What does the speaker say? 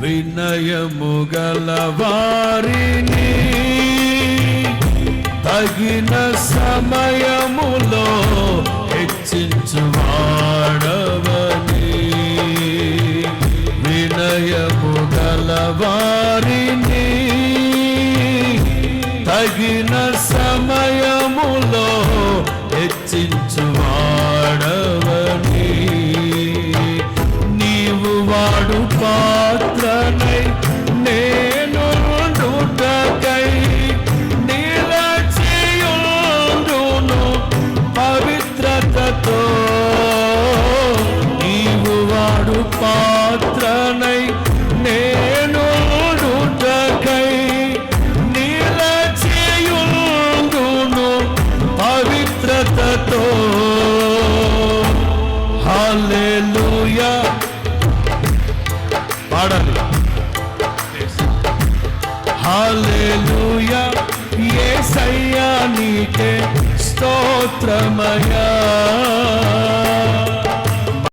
వినయము గల తగిన సమయములో హెచ్చించువాడవని వినయము గల తగిన సమయములో హెచ్చించు పవిత్రతతో నీవు వాడు పాత్రనై నేను నూటకై నిలచియుండును పవిత్రతతో. హల్లెలూయా. పాడాలి హల్లెలూయా. ఏ సయ్యా నీకే outra manhã.